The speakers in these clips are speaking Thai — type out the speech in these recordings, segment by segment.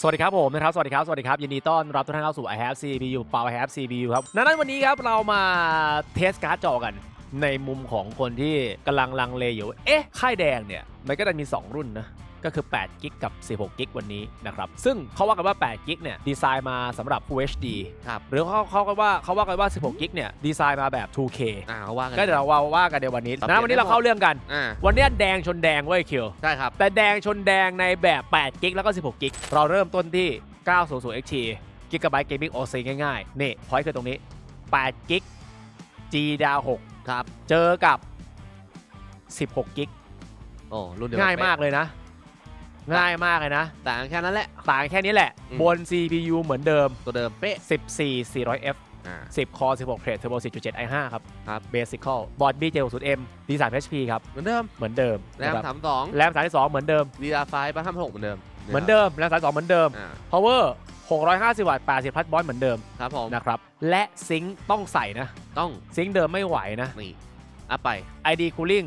สวัสดีครับผมนะครับ สวัสดีครับ สวัสดีครับ ยินดีต้อนรับทุกท่านเข้าสู่ i have CPU เปา i have CPU ครับดังนั้นวันนี้ครับเรามาเทสการ์ดจอกัน ในมุมของคนที่กำลังลังเลอยู่ เอ๊ะ ค่ายแดงเนี่ย มันก็จะมี 2 รุ่นนะ ก็คือ8กิกกับ16กิกวันนี้นะครับซึ่งเขาว่ากันว่า8กิกเนี่ยดีไซน์มาสำหรับ Full HD ครับหรือเขาเขาก็ว่าเขาว่ากันว่า16กิกเนี่ยดีไซน์มาแบบ 2K อ่าเขาว่ากันก็เดี๋ยวเราว่ากันในวันนี้ปรับนะเปลี่ยนวันนี้เราได้หมดเข้าเรื่องกัน อ่าวันเนี้ยแดงชนแดงเว้ยคิวใช่ครับ แต่แดงชนแดงในแบบ8กิกแล้วก็16กิกเราเริ่มต้นที่ 900 XT Gigabyte Gaming OC ง่ายๆนี่พอยต์คือตรงนี้8กิก G ดาวครับ6เจอกับ 16กิกโอ้รุ่นเดียวง่ายมากเลยนะ ง่ายมากเลยนะ ต่างแค่นั้นแหละ ต่างแค่นี้แหละ อืม บน CPU เหมือนเดิม ตัวเดิมเป๊ะ14 400F อ่า 10 Core 16 Thread Turbo 4.7 i5 ครับ ครับ Basical บอร์ด B760M ดีไซน์ HP ครับ เหมือนเดิมเหมือนเดิมแรมนะครับสามสองแรม32 เหมือนเดิม ดีอาไฟบ้าห้าหกเหมือนเดิมเหมือนเดิมแรม32 เหมือนเดิม อ่า power 650 วัตต์ 80 พัทบอลเหมือนเดิมครับผมนะครับ และซิงค์ต้องใส่นะ ต้องซิงค์เดิมไม่ไหวนะ นี่อัพไป ID Cooling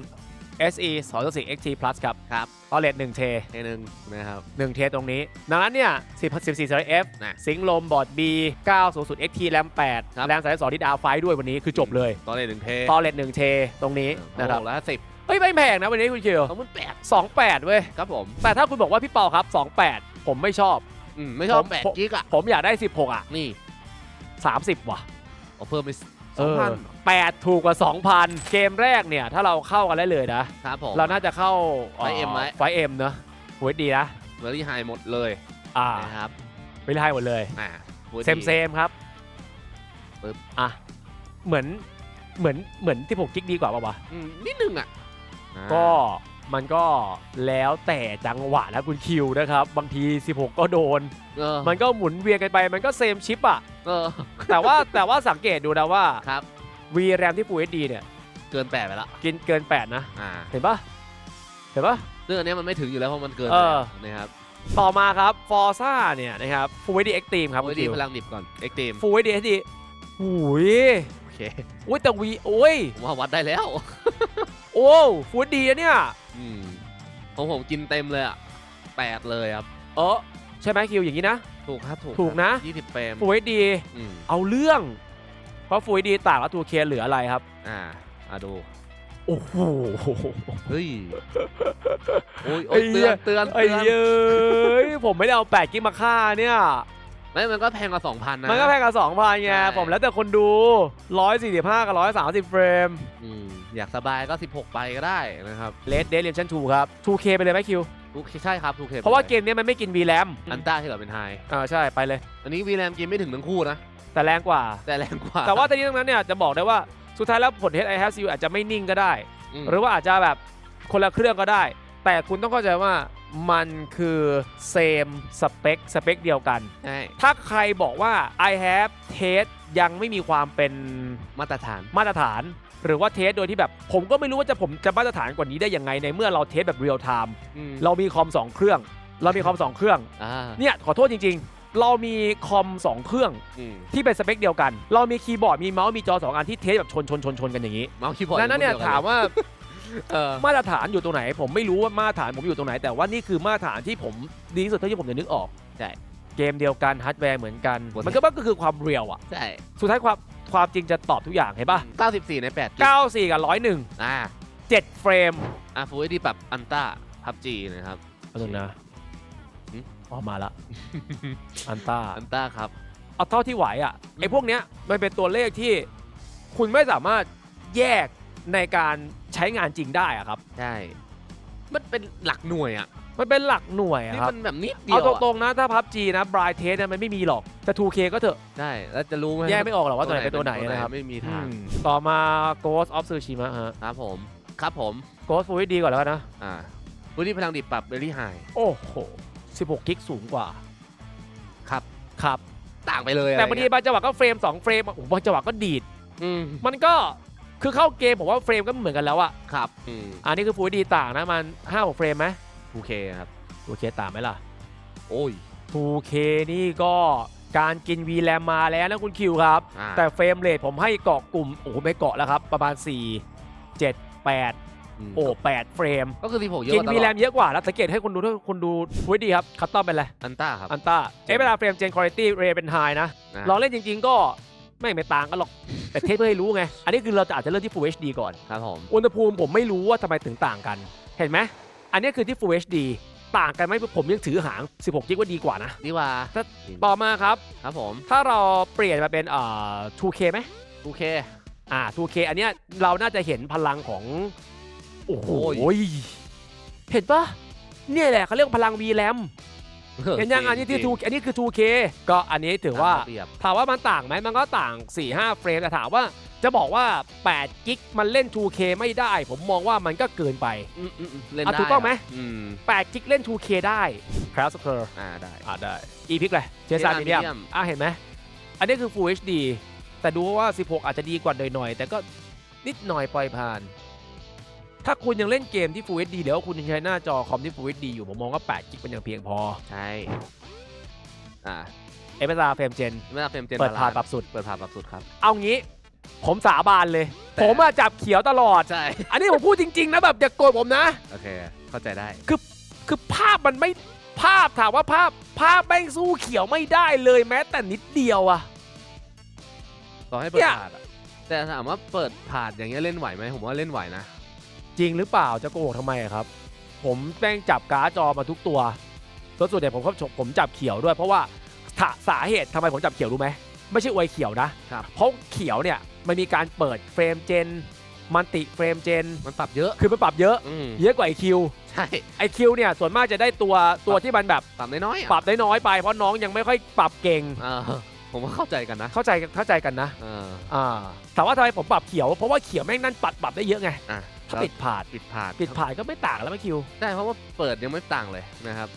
SE 2.4 XT Plus ครับครับตอเลต1เทเทหนึ่งนะครับ1เทตรงนี้ดังนั้นเนี่ย10 14 F นะซิงค์ลมบอร์ด B 900 XT แรมครับ8แรม32ดิดาไฟด้วยวันนี้คือจบเลยตอนเลนหนึ่งเทตอเลต1เทตรงนี้นะครับแล้วสิบเฮ้ยไม่แพงนะวันนี้คุณคิวสองหมื่นแปด28เว้ยครับผม แต่ถ้าคุณบอกว่าพี่เปาครับ28ผมไม่ชอบอืมไม่ชอบผมแปดผมกิกอะผมอยากได้16อะนี่30ว่ะเอาเพิ่มไปสเอองอพัน แปดถูกกว่า 2,000 เกมแรกเนี่ย ถ้าเราเข้ากันได้เลยนะ ครับผม เราน่าจะเข้าไฟ M ไหม ไฟเอ็มเนอะโหยดีนะเวอรี่ไฮหมดเลยอ่านะครับไปไล่หมดเลย อ่าเซมเซมครับปึ๊บ อะ เหมือนเหมือนเหมือนที่ผมกิ๊กดีกว่าป่าวะ อืมนิดนึงอะอ่าก็มันก็แล้วแต่จังหวะแล้วคุณคิวนะครับ บางที 16 ก็โดน เออมันก็หมุนเวียนกันไป มันก็เซมชิปอะเออแต่ว่าแต่ว่าสังเกตดูนะว่า ครับ VRAM ที่ Full HD เนี่ยเกินแปดไปละกินเกิน 8 นะ อ่าเห็นปะเห็นปะ ซึ่งอันเนี้ยมันไม่ถึงอยู่แล้วเพราะมันเกินเออ ไปนะครับต่อมาครับ Forza เนี่ยนะครับ Full HD Extreme ครับโอ้คุยณดีคิวพลังดิบก่อนเอ็กตีม Full HD HD หุยโอเคอุ้ยแต่วีโอ้ยผมว่าวัดได้แล้ว โอ้ฟูดดีอะเนี่ยอืมของผมกินเต็มเลยอะแปดเลยครับ เออใช่ไหมคิวอย่างนี้นะ ถูกครับถูกถูกนะ ยี่สิบเฟรมฟูดดีอืมเอาเรื่อง เพราะฟูดดีต่างแล้วทูเคเหลืออะไรครับ อ่าอ่าดู โอ้โหเฮ้ยโอ้ยไอ้โอ้ยเหี้เตือยนเตือนไอ้เตือนเย้ยผมไม่ได้เอาแปดกิกมาฆ่าเนี่ย ไม่มันก็แพงกว่าสองพันนะ มันก็แพงกับสองพันไงใช่ ผมแล้วแต่คนดูร้อยสี่สิบห้ากับร้อยสามสิบเฟรมอืมอยากสบายก็ 16 ไปก็ได้นะครับเลดเด d เ e นชั่นทูครับ 2K ไปเลยไหมคิว ทุกใช่ครับทุกเคเพราะว่าเกมเนี้ยมันไม่กิน VRAM อันต้าที่เหลือเป็นไฮอ่าใช่ไปเลย อันนี้วีแรมกินไม่ถึงทั้งคู่นะ แต่แรงกว่า แต่แรงกว่า แต่ว่าตอนนี้ตรงนั้นเนี่ยจะบอกได้ว่าสุดท้ายแล้วผล Head I Have CPU อาจจะไม่นิ่งก็ได้ มหรือว่าอาจจะแบบคนละเครื่องก็ได้ แต่คุณต้องเข้าใจว่ามันคือ same สเปคสเปคเดียวกัน ใช่ถ้าใครบอกว่า I have test ยังไม่มีความเป็นมาตรฐาน มาตรฐาน หรือว่าเทสโดยที่แบบ ผมก็ไม่รู้ว่าจะผมจะมาตรฐานกว่านี้ได้ยังไงในเมื่อเราเทสแบบเรียลไทม์อืมเรามีคอมสองเครื่อง เรามีคอมสองเครื่อง อ่าเนี่ยขอโทษจริงๆ เรามีคอมสองเครื่องอืมที่เป็นสเปคเดียวกัน เรามีคีย์บอร์ดมีเมาส์มีจอสองอันที่เทสแบบชนชนชนชนกันอย่างนี้เมาส์คีย์บอร์ดดังนั้นเนี่ยรุ่ดีถามว่าเออมาตรฐานอยู่ตรงไหน ผมไม่รู้ว่ามาตรฐานผมอยู่ตรงไหน แต่ว่านี่คือมาตรฐานที่ผมดีที่สุดเท่าที่ผมจะนึกออกใช่ เกมเดียวกันฮาร์ดแวร์เหมือนกันหมดมันก็ก็คือความเรียลอะใช่สุดท้ายความความจริงจะตอบทุกอย่างเห็นป่ะ94 ใน8กิก94 กับ 101 อ่า7เฟรมอะฟูลดีปรับอันต้าพับจีนะครับ เอาตรงนะหืม ออกมาละ อันต้าอันต้าครับ เอาเท่าที่ไหวอะไอ้พวกเนี้ยมันเป็นตัวเลขที่คุณไม่สามารถแยกในการใช้งานจริงได้อะครับ ใช่ มันเป็นหลักหน่วยอะ มันเป็นหลักหน่วยอะนี่ครับ มันแบบนิดเดีเอายวตอะรงๆนะถ้าพับจีนะบรายเทสเนี่ยมันไม่มีหรอกแต่ 2K ก็เถอะ ใช่ แล้วจะรู้ไหมแยกไม่ออกหรอกว่าตัวไหนเป็นตัวไหนนะครับ ไม่มีทางอืมต่อมา Ghost of Tsushima ฮะ ครับผม ครับผม Ghost Full HD ก่อนแล้วกันนะ อ่าฟูลดีพลังดิบปรับเบลลี่ไฮโอ้โห 16 กิกสูงกว่า ครับ ครับ ต่างไปเลยอะแต่บางทีไรเงี้ยบางจังหวะก็เฟรม 2 เฟรมโอ้โหบางจังหวะก็ดีด อืมมันก็คือเข้าเกมผมว่าเฟรมก็เหมือนกันแล้วอะครับอืมอันนี้คือ Full HD ต่างนะมัน5 6เฟรมไหม 2K ครับ 2K ต่างไหมล่ะ โอ้ย 2K นี่ก็การกิน VRAM มาแล้วนะคุณคิวครับ อ่า แต่เฟรมเรทผมให้เกาะกลุ่ม โอ้โหไม่เกาะแล้วครับ ประมาณ 4 7 8 โอ้8เฟรมก็คือ16เยอะกิกนว่าตวีลแรอดมเยอะกว่าแล้วสังเกตให้คนดูด้วยคนดูฟุตดีครับคัตตอมเป็นอะไรอันต้าครับอันต้าเอ้เวลาเฟรมเจนคุณภาพเรเป็นไฮนะ นะลองเล่นจริงๆก็ไม่ไม่ต่างกันหรอก แต่เทสเพื่อให้รู้ไง อันนี้คือเราจะอาจจะเริ่มที่ Full HD ก่อน ครับผมอุณหภูมิผมไม่รู้ว่าทำไมถึงต่างกัน เห็นไหมอันนี้คือที่ Full HD ต่างกันไหมผมยังถือหาง 16กิกว่าดีกว่านะ ดีกว่าถ้าต่อมาครับ ครับผมถ้าเราเปลี่ยนมาเป็นเอ่อ 2K ไหมโอเคอ่า 2K อันเนี้ยเราน่าจะเห็นพลังของ โอ้โหโอ้ยเห็นปะเนี่ยแหละเขาเรียกว่าพลัง VRAM เห็นยังอันนี้ที่จริง2อันนี้คือ 2K ก็อันนี้ถือว่าตมระเบียบถามว่ามันต่างไหมมันก็ต่าง 4-5 เฟรมแต่ถามว่าจะบอกว่า 8 กิกมันเล่น 2K ไม่ได้ ผมมองว่ามันก็เกินไปอืมอืมอืมเล่นอะได้ถูกต้องไหมอืม8 กิกเล่น 2K ได้ครับสเคอร์อ่าได้อ่าได้อีพิกเลยเจสัน JSR มีเดียม Medium อะเห็นไหมอันนี้คือ Full HD แต่ดูว่า 16 อาจจะดีกว่าหน่อยๆแต่ก็นิดหน่อยปล่อยผ่าน ถ้าคุณยังเล่นเกมที่ Full HD เดี๋ยวคุณยังใช้หน้าจอคอมที่ Full HD อยู่ผมมองว่า8กิกมันยังเพียงพอใช่ อ่าเอเ r าเฟรมเจนไม่ต้องเฟรมเจนเปิดผ่านบปรับสุด เปิดผ่านปรับสุดครับ เอางี้ ผมสาบานเลย แต่ ผมอะจับเขียวตลอด ใช่ อันนี้ผมพูดจริง ๆ นะแบบอย่าโกรธผมนะ โอเค เข้าใจได้ คือภาพมันไม่ภาพถามว่าภาพภาพแม่งสู้เขียวไม่ได้เลยแม้แต่นิดเดียวอะ ต่อให้เปิเนี่ดยผ่านอะแต่ถามว่าเปิดผ่านอย่างเงี้ยเล่นไหวไหมผมว่าเล่นไหวนะ จริงหรือเปล่าจะโกหกทำไมอะครับ ผมแม่งจับการ์ดจอมาทุกตัวแล้วส่วนใหญ่ผมก็ผมจับเขียวด้วย เพราะว่าถาสาเหตุทำไมผมจับเขียวรู้ไหมไม่ใช่อวยเขียวนะครับเพราะเขียวเนี่ยมันมีการเปิดเฟรมเจนมันติเฟรมเจนมันปรับเยอะคือมันปรับเยอะอืมเยอะกว่าไอคิวใช่ไอคิวเนี่ยส่วนมากจะได้ตัวตัวที่มันแบบปรับน้อยๆอะปรับได้น้อยไปเพราะน้องยังไม่ค่อยปรับเก่งเออผมว่าเข้าใจกันนะ เข้าใจเข้าใจกันนะเอออ่าแต่ว่าทำไมผมปรับเขียวเพราะว่าเขียวแม่งนั่นปรับปรับได้เยอะไงอะ ถ้าแล้วปิดผ่านปิดผ่านปิดผ่านก็ไม่ต่างแล้วไม่คิวได้เพราะว่าเปิดยังไม่ต่างเลยนะครับ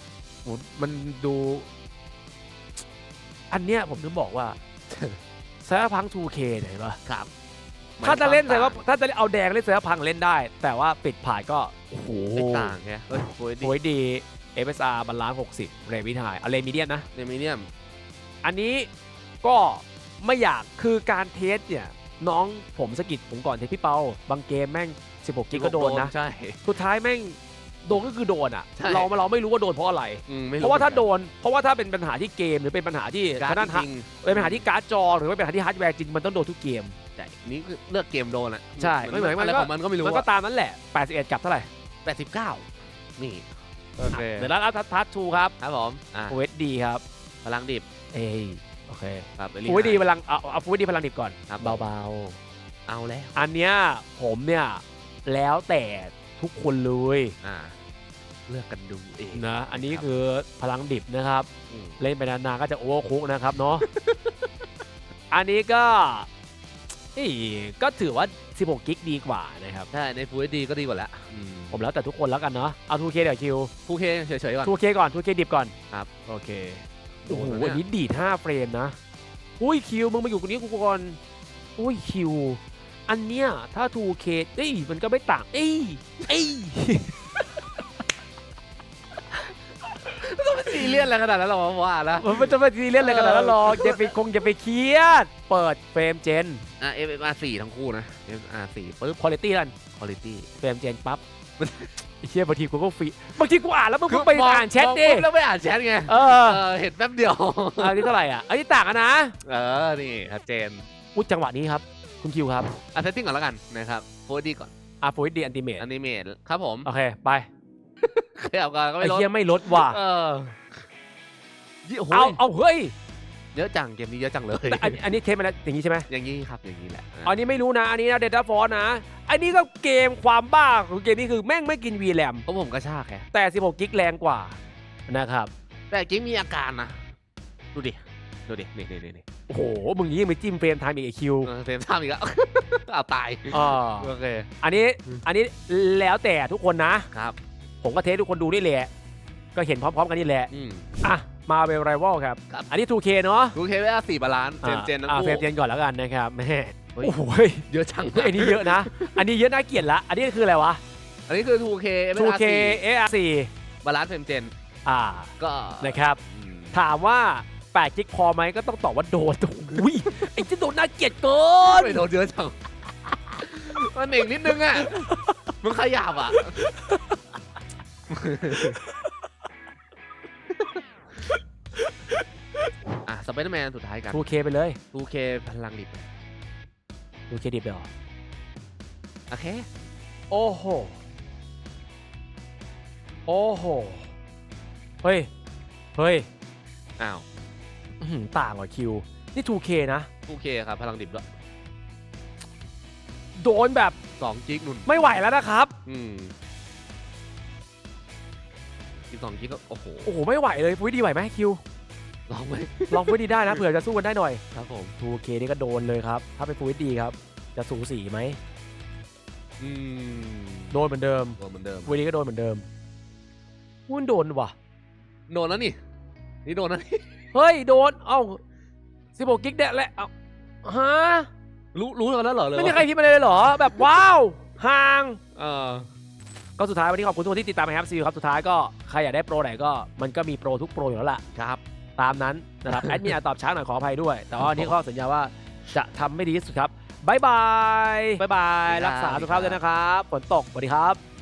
โหมันดู อันเนี้ยผมถึงบอกว่าเซอร์พัง 2K เนี่ยเห็นปะครับ ถ้าจะเล่นมัเซอควร์ถ้าจะเอาแดงเล่นเซอร์พังเล่นได้ แต่ว่าปิดผ่านก็โอ้โหไม่ต่างไงเฮ้ยโอ้ยดีโอ้ยดี FSR บาลานซ์60 เรวิทายเอาเลมีเดียมนะในมีเดียม อันนี้ก็ไม่อยากคือการเทสเนี่ย น้องผมสะกิดผมก่อนเทสพี่เปา บางเกมแม่ง 16กิกก็โดนนะ ใช่ สุดท้ายแม่งโดนก็คือโดนอะ ใช่ เราเราไม่รู้ว่าโดนเพราะอะไร อืมไม่เพราะว่าถ้าโดน เพราะว่าถ้าเป็นปัญหาที่เกมหรือเป็นปัญหาที่การทางด้านจฮะริงเป็นปัญหาที่การ์ดจอหรือว่าเป็นปัญหาที่ฮาร์ดแวร์จริงมันต้องโดนทุกเกมใช่นี่คือเลือกเกมโดนอะใช่ไม่เหมือนอะไรมันก็ ของมันก็ไม่รู้มันก็อะตามนั้นแหละ 81 กับเท่าไหร่แปดสิบเก้านี่โอเคเดี๋ยวแล้วทัชทัชทูครับครับผมอะฟูเอดีครับ พลังดิบเอ้ยโอเคครับ Very ฟูเอดี High พลังเอาเอาฟูเอดีพลังดิบก่อนครับเบาเอาแล้ว ๆ อันเนี้ยผมเนี่ย แล้วแต่ทุกคนเลยอ่าเลือกกันดูเองนะ อันนี้รับคือพลังดิบนะครับ มเล่นไปนานๆก็จะโอเวอร์คุกนะครับเนาะ อันนี้ก็เอ้ยก็ถือว่า 16 กิกดีกว่านะครับ ใช่ใน Full HD ก็ดีกว่าแล้วผมแล้วแต่ทุกคนแล้วกันเนาะ เอา 2K เดี๋ยวคิว ฟูเคเฉยๆก่อน 2K ก่อน 2K ดิบก่อนครับ โอเค โอ้โอ้โหโหอันนี้ดีด5เฟรมนะ อุ้ยคิวมึงมาอยู่ตรงนี้กูก่อน อุ้ยคิว อันเนี้ยถ้า 2K เอ้ยมันก็ไม่ต่างเอ้ยเอ้ยซีเรียสอะไรขนาดนั้นหรอว่านะมันจะไปซีเรียสอะไรกันแล้วหรอกอย่าไปคงอย่าไปเครียด เปิดเฟรมเจนอะ FMR 4ทั้งคู่นะ FMR 4ปึ๊บคุณภาพกัน quality เฟรมเจนปั๊บไอ้เชี่ยบางทีกูก็ฟรีบางทีกูอ่านแล้วมึงก็ไปอ่านแชทดิมองปุ๊บแล้วไม่อ่านแชทไงเออเออเห็นแป๊บเดียวอันนี้เท่าไหร่อะอันนี้ต่างกันนะ เออนี่ชัดเจนอุ้ยจังหวะนี้ครับ คุณคิวครับอะเซตติ้งก่อนแล้วกันนะครับ Full HD ก่อนอะฟูดดีอันติเมตอนิเมตครับผมโอเค ไปขยับกันก็ไอ้ไม่ลดเชี่ยไม่ลดว่ะ เออยี่โอ้โหเอาเอาเฮ้ยเยอะจังเกมนี้เยอะจังเลยแต่อันอันนี้เทปมาแล้วอย่างนี้ใช่ไหมอย่างนี้ครับอย่างนี้แหละอันนี้ไม่รู้นะ อันนี้นะเดต้าฟอร์นะ อันนี้ก็เกมความบ้าของเกมนี้คือแม่งไม่กิน VRAM เพราะผมกระชากแค่แต่ 16 กิกแรงกว่านะครับแต่กิ๊กมีอาการนะดูดิ ดูดินี่นี่นี่นี่โอ้โห มึงยิ่งไปจิ้มเฟรมไทม์อีกไอคิวเออเฟรมทำอีกแล้ว เอาตายอ่าโอเค อันนี้ อืม อันนี้แล้วแต่ทุกคนนะ ครับ ผมก็เทสทุกคนดูนี่แหละ ก็เห็นพร้อมๆกันนี่แหละ อืม อะ มาเวลไรวลครับ ครับ อันนี้ 2K เนาะดูเคไว้สี่บาลานซ์เฟรมเจนทั้งอ่าคู่ เฟรมเจนก่อนแล้วกันนะครับแม่เฮ้ย โอ้โหเยอะจังเฮ้ยอันนี้เยอะนะ อันนี้เยอะน่าเกลียดละ อันนี้คืออะไรวะ อันนี้คือ 2K2K AR4 บาลานซ์เฟรมเจน อ่า ก็นะครับ อืมถามว่า 8 กิกพอไหมก็ต้องตอบว่าโดนอุ้ยไอ้ที่โดนน่าเกลียดเกินไม่โดนเยอะจังมันเองนิดนึงอะมึงขยับอะอะสไปเดอร์แมนสุดท้ายกัน 2K ไปเลย 2K พลังดิบ 2K ดิบไปหรอโอเค โอ้โห โอ้โห เฮ้ย เฮ้ย อ้าวอื้อหือ ต่างกว่าคิว นี่ 2K นะ 2K ครับ พลังดิบด้วยโดนแบบสองจิกนุ่น ไม่ไหวแล้วนะครับ อืมอีกสองจิกก็ โอ้โห โอ้โห ไม่ไหวเลยฟุ้ยดีไหวไหมคิว ลองไหมลองฟุ้ยดีได้นะ เผื่อจะสู้กันได้หน่อย ครับผม 2K นี่ก็โดนเลยครับ ถ้าเป็นฟุ้ยดีครับ จะสูสีไหม อืมโดนเหมือนเดิมโดนเหมือนเดิมฟุ้ยดีก็โดนเหมือนเดิมวุ้นโดนว่ะ โดนแล้วนี่ นี่โดนแล้วนี่ เฮ้ยโดน เอ้า16กิกเด็ดแหละเอ้าฮะรู้รู้กันแล้วเหรอเลยไม่มีใครพิมพ์มาเลยเหรอ แบบว้าวห่าง เออก็สุดท้ายวันนี้ขอบคุณทุกคนที่ติดตามนะครับซีครับสุดท้ายก็ใครอยากได้โปรไหนก็มันก็มีโปรทุกโปรอยู่แล้วล่ะครับ ตามนั้นนะครับแอดมินอาจตอบช้าหน่อยขออภัยด้วย แต่ว่าวันนี้ข้อสัญญาว่าจะทำไม่ดีที่สุดครับบายบายบายบายรักษาสุขภาพด้วยนะครับฝนตกสวัสดีครับ